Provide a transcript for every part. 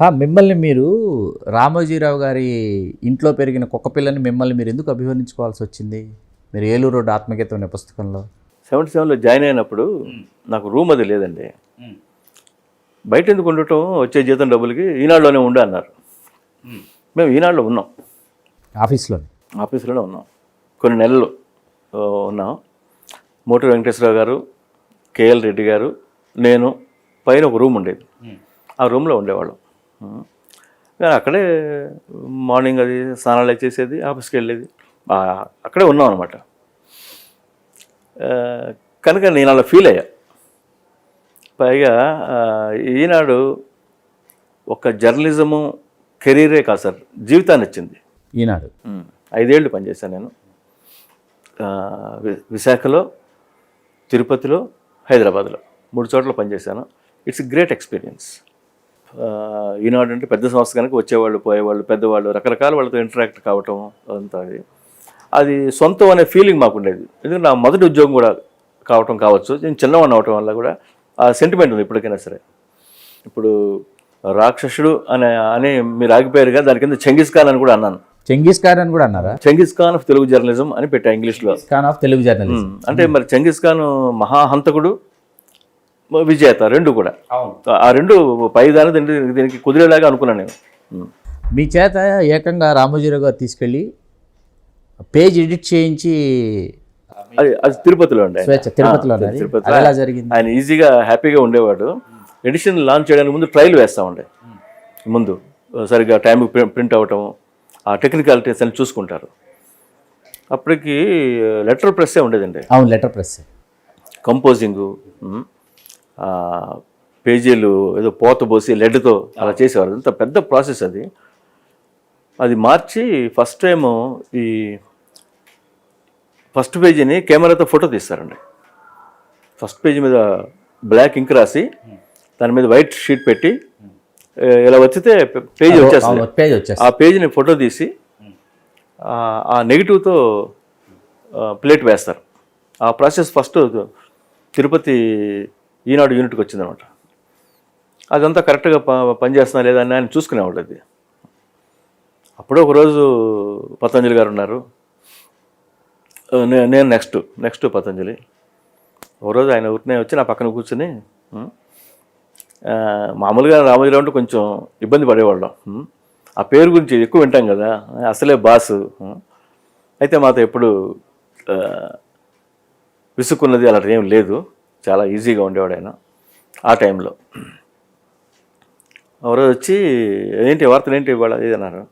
ఆ, మిమ్మల్ని మీరు రామోజీరావు గారి ఇంట్లో పెరిగిన కుక్క పిల్లని మిమ్మల్ని మీరు ఎందుకు అభివర్ణించుకోవాల్సి వచ్చింది? మీరు ఏలూరు రోడ్డు ఆత్మగీతం అనే పుస్తకంలో. సెవెంటీ సెవెన్లో జాయిన్ అయినప్పుడు నాకు రూమ్ అది లేదండి. బయట ఎందుకు ఉండటం? వచ్చే జీతం డబ్బులకి ఈనాడులోనే ఉండు అన్నారు. మేము. ఈనాడులో ఉన్నాం. ఆఫీస్లో ఆఫీసులోనే ఉన్నాం. కొన్ని నెలలు ఉన్నాం. మోటూరు వెంకటేశ్వరరావు గారు కేఎల్ రెడ్డి గారు నేను పైన ఒక రూమ్ ఉండేది. ఆ రూమ్లో ఉండేవాళ్ళం. కానీ అక్కడే మార్నింగ్ అది స్నానాలు చేసేది ఆఫీస్కి వెళ్ళేది. అక్కడే ఉన్నాం అనమాట కనుక నేను అలా ఫీల్ అయ్యా. పైగా ఈనాడు ఒక జర్నలిజము కెరీరే కాదు సార్ జీవితాన్ని ఇచ్చింది. ఈనాడు. ఐదేళ్ళు పనిచేశాను నేను. విశాఖలో తిరుపతిలో హైదరాబాద్లో మూడు చోట్ల పనిచేశాను. ఇట్స్ గ్రేట్ ఎక్స్పీరియన్స్ ఈనాడు అంటే పెద్ద సంస్థ కనుక వచ్చేవాళ్ళు పోయేవాళ్ళు పెద్దవాళ్ళు రకరకాల వాళ్ళతో ఇంటరాక్ట్ కావటం అదంతా అది. అది సొంతం అనే ఫీలింగ్ మాకు ఉండేది. ఎందుకంటే నా మొదటి ఉద్యోగం కూడా కావటం కావచ్చు. నేను చిన్నవాడిని అవటం వల్ల కూడా ఆ సెంటిమెంట్ ఉంది ఇప్పటికైనా సరే. ఇప్పుడు రాక్షసుడు అనే అని మీరు ఆగిపోయారు కదా దాని కింద చెంగిస్ ఖాన్ అని కూడా అన్నాను. చెంగీస్ ఖాన్ అని కూడా అన్నారా? Genghis Khan of Telugu journalism అని పెట్టా ఇంగ్లీష్లో Khan of Telugu journalist um, అంటే మరి చెంగిస్ ఖాన్ మహాహంతకుడు విజేత రెండు కూడా. ఆ రెండు పైదాని దీనికి దీనికి కుదిరేలాగా అనుకున్నాను నేను. మీ. చేత ఏకంగా రామోజీరావు గారు తీసుకెళ్ళి పేజ్ ఎడిట్ చేయించి అది అది తిరుపతిలో అండి. స్వేచ్ఛ తిరుపతిలో జరిగింది? ఆయన ఈజీగా హ్యాపీగా ఉండేవాడు. ఎడిషన్ లాంచ్ చేయడానికి ముందు ట్రయల్ వేస్తా ఉండే ముందు సరిగ్గా టైం ప్రింట్ అవ్వటం ఆ టెక్నికాలిటీస్ అని చూసుకుంటారు. అప్పటికి లెటర్ ప్రెస్సే ఉండేదండి. అవును లెటర్ ప్రెస్ కంపోజింగు పేజీలు ఏదో పోత పోసి లెడ్తో అలా చేసేవారు. అంత పెద్ద ప్రాసెస్ అది. అది మార్చి ఫస్ట్ టైం ఈ ఫస్ట్ పేజీని కెమెరాతో ఫోటో తీస్తారండి. ఫస్ట్ పేజీ మీద బ్లాక్ ఇంక్ రాసి దాని మీద వైట్ షీట్ పెట్టి ఇలా వచ్చితే పేజీ వచ్చేస్తుంది. పేజ్ వచ్చేసి ఆ పేజీని ఫోటో తీసి ఆ నెగిటివ్తో ప్లేట్ వేస్తారు. ఆ ప్రాసెస్ ఫస్ట్ తిరుపతి ఈనాడు యూనిట్కి వచ్చిందనమాట. అదంతా కరెక్ట్గా ప పనిచేస్తున్నా లేదా అని ఆయన చూసుకునేవాడు అది. అప్పుడే ఒకరోజు పతంజలి గారు ఉన్నారు. నేను నెక్స్ట్ నెక్స్ట్ పతంజలి. ఒకరోజు ఆయన ఊరినే వచ్చి నా పక్కన కూర్చుని మామూలుగా రామోజీరావు అంటే కొంచెం ఇబ్బంది పడేవాళ్ళం. ఆ పేరు గురించి ఎక్కువ వింటాం కదా అసలే బాసు. అయితే మాతో ఎప్పుడు విసుక్కున్నది అలా ఏం లేదు. చాలా ఈజీగా ఉండేవాడు ఆయన ఆ టైంలో. ఎవరో వచ్చి ఏంటి వార్తలు ఏంటి ఇవాళ? ఇది అన్నారు.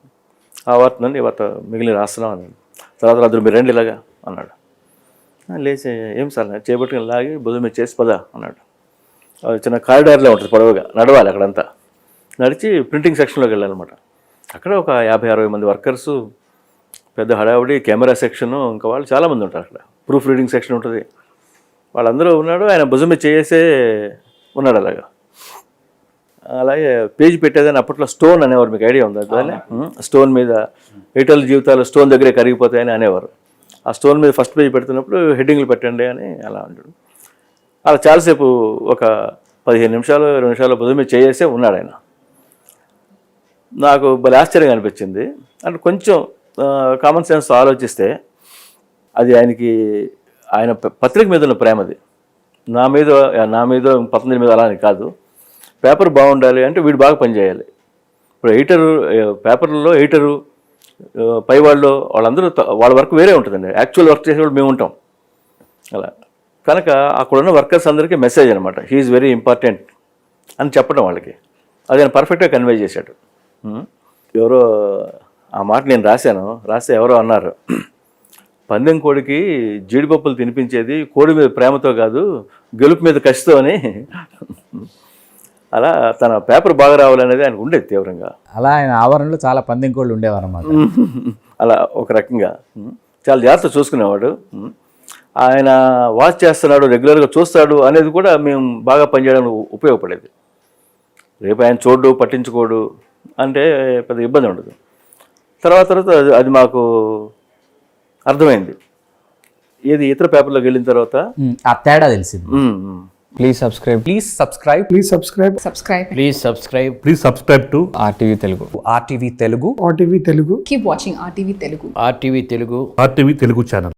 ఆ వార్త నుండి ఈ వార్త మిగిలిన రాస్తున్నాం అన్నాడు. తర్వాత రాత్రి మీరు రండి ఇలాగా అన్నాడు. లేచి ఏం సార్ చేపట్టుకుని లాగి భుజం మీద చేసి పదా అన్నాడు. చిన్న కారిడార్లో ఉంటుంది పొడవుగా నడవాలి అక్కడంతా. నడిచి ప్రింటింగ్ సెక్షన్లోకి వెళ్ళాలన్నమాట. అక్కడ ఒక యాభై అరవై మంది వర్కర్సు పెద్ద హడావుడి కెమెరా సెక్షను ఇంకా వాళ్ళు చాలామంది ఉంటారు అక్కడ. ప్రూఫ్ రీడింగ్ సెక్షన్ ఉంటుంది. వాళ్ళందరూ ఉన్నాడు ఆయన భుజం చేసే ఉన్నాడు అలాగా. అలాగే పేజ్ పెట్టేదని అప్పట్లో స్టోన్ అనేవారు మీకు ఐడియా ఉందా దాన్ని? స్టోన్ మీద ఎయిటల్ జీవితాలు స్టోన్ దగ్గరే కరిగిపోతాయని అనేవారు. ఆ స్టోన్ మీద ఫస్ట్ పేజ్ పెడుతున్నప్పుడు హెడ్డింగ్లు పెట్టండి అని అలా అంటాడు. అలా చాలాసేపు ఒక పదిహేను నిమిషాలు ఇరవై నిమిషాలు భుజం మీద చేసే ఉన్నాడు ఆయన. నాకు భలే ఆశ్చర్యంగా అనిపించింది. అంటే కొంచెం కామన్ సెన్స్ ఆలోచిస్తే అది ఆయనకి ఆయన పత్రిక మీద ఉన్న ప్రేమది నా మీద నా మీద పత్రిక మీద అలా అని కాదు. పేపర్ బాగుండాలి అంటే వీడు బాగా పనిచేయాలి. ఇప్పుడు ఎడిటరు పేపర్లో ఎడిటరు పై వాళ్ళు వాళ్ళందరూ వాళ్ళ వర్క్ వేరే ఉంటుందండి. యాక్చువల్ వర్క్ చేసేవాళ్ళు మేము ఉంటాం. అలా. కనుక అక్కడ ఉన్న వర్కర్స్ అందరికీ మెసేజ్ అనమాట హీఈస్ వెరీ ఇంపార్టెంట్ అని చెప్పడం వాళ్ళకి. అది ఆయన పర్ఫెక్ట్గా కన్వే చేశాడు. ఎవరో ఆ మాట నేను రాశాను. రాస్తే ఎవరో అన్నారు. పందెం కోడికి జీడిపప్పులు తినిపించేది కోడి మీద ప్రేమతో కాదు గెలుపు మీద కసితో అని. అలా తన పేపర్ బాగా రావాలనేది ఆయనకు ఉండేది తీవ్రంగా. అలా ఆయన ఆవరణలో చాలా పందెం కోళ్ళు ఉండేవారు అన్నమాట అలా ఒక రకంగా. చాలా జాగ్రత్త చూసుకునేవాడు. ఆయన వాచ్ చేస్తున్నాడు రెగ్యులర్గా చూస్తాడు అనేది కూడా మేము బాగా పనిచేయడానికి ఉ- ఉపయోగపడేది. రేపు ఆయన చూడు పట్టించుకోడు అంటే పెద్ద ఇబ్బంది ఉండదు. తర్వాత తర్వాత అది మాకు అర్థమైంది. ఏది ఇతర పేపర్లోకి వెళ్ళిన తర్వాత? ఆ తేడా తెలిసింది. Please subscribe please subscribe please subscribe subscribe please subscribe please subscribe to RTV Telugu RTV Telugu RTV Telugu keep watching RTV Telugu RTV Telugu RTV Telugu channel